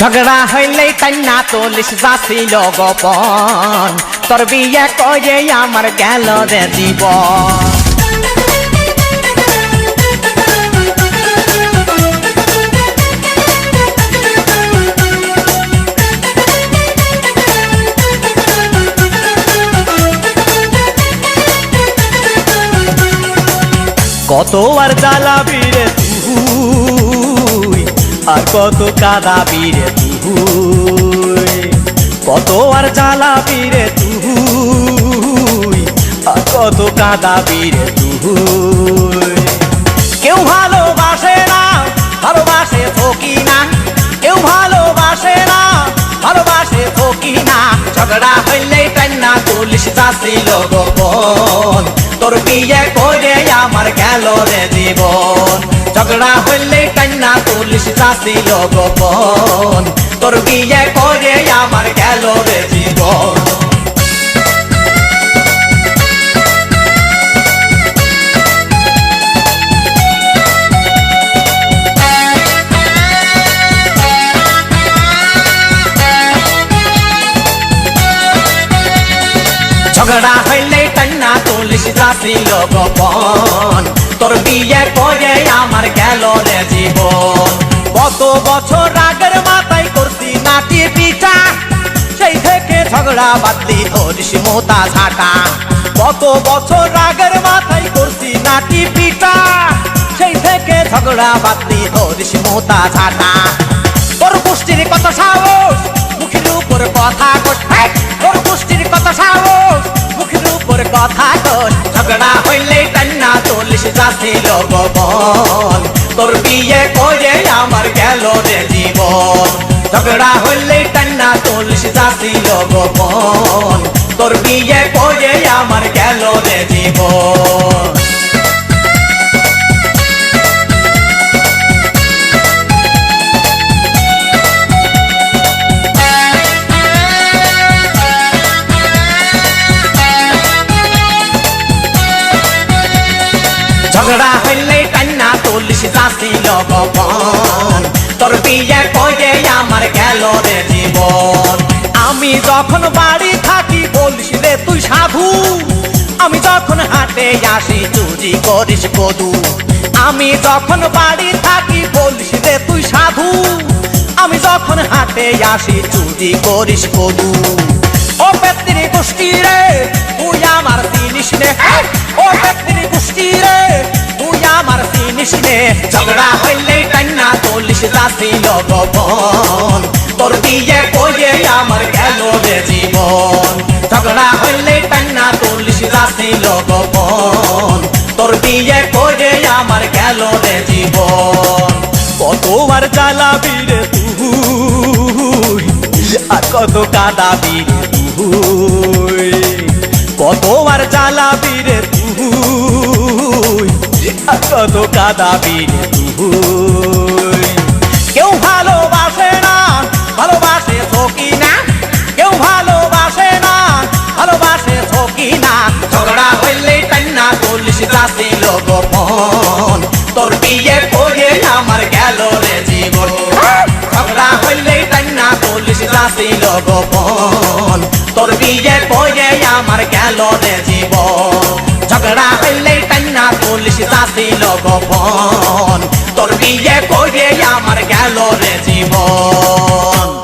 ঝগড়া হইলেই টান্না তোলিস যাছিল গোপন তোর বিয়ে করে আমার গেল রে জীবন। কত আর জ্বালাবি রে আর কত কাঁদাবি রে তুই, কত আর জ্বালাবি রে তুই, আর কত কাঁদাবি রে তুই। কেউ ভালোবাসে না, ভালোবাসে ফকি না কেউ ভালোবাসে না, ভালোবাসে ফকি না ঝগড়া হইলে টান্না তুলিস চাষিল গোপন। তোর বিয়ে করে আমার গেল রে জীবন ঝগড়া হইলে টান্না তুলিস চাষিল গোপন তোর বিয়ে করে আমার গেল রে জীবন ঝগড়া হইলে টান্না তুলিস যাছিল গোপন তোর বিয়ে করে আমার গেল রে জীবন। কত বছর আগের মাথায় করছি নাটি পিঠা, সেই থেকে ঝগড়া বাদলি ধরিস মোতা ঝাঁটা। কত বছর আগের মাথায় করছি নাটি পিঠা, সেই থেকে ঝগড়া বাদলি ধরিস মোতা ঝাঁটা। কথা কস ঝগড়া হইলে টান্না চল্লিশ যাচ্ছিল গোপন। তোর বিয়ে করে আমার গেল রে জীবন। ঝগড়া হইলে টান্না চল্লিশ যাচ্ছিল গোপন। তোর বিয়ে করে আমার গেল রে জীবন। ঝগড়া হইলে কান্না তুলিস যাচ্ছিল গোপন তোর বিয়ে করে আমার গেল রে জীবন। আমি যখন বাড়ি থাকি বলিস রে তুই সাধু। আমি যখন হাটে আসি চুরি করিস কদু। আমি যখন বাড়ি থাকি বলিস রে তুই সাধু। আমি যখন হাটে আসি চুরি করিস কদু। ও পেত্রি গোষ্ঠী রে, তুই আমার জিনিস নে। ও পেত্রি গোষ্ঠী রে জিনিস নে ঝগড়া হইলে কান্না তুলিস যাচ্ছিল গোপন তোর বিয়ে করে আমার গেল রে জীবন। ঝগড়া হইলে কান্না তুলিস যাচ্ছিল গোপন তোর বিয়ে করে আমার গেল রে জীবন। কত আর জ্বালাবি রে তুই? আর কত কাঁদাবি রে তুই? কত জ্বালাবি রে কত কাদাবি তুই। কেউ ভালোবাসে না, ভালোবাসে থকি না? কেউ ভালোবাসে না, ভালোবাসে থকি না? ঝগড়া হইলে টান্না বলিস, যাচ্ছিল গোপন। তোর বিয়ে যাচ্ছিল গোপন। তোর বিয়ে পয়ে আমার গেল রে জীবন। ঝগড়া হইলে টান্না তুলিস দিল গোপন। তোর বিয়ে পয়ে আমার গেল রে জীবন।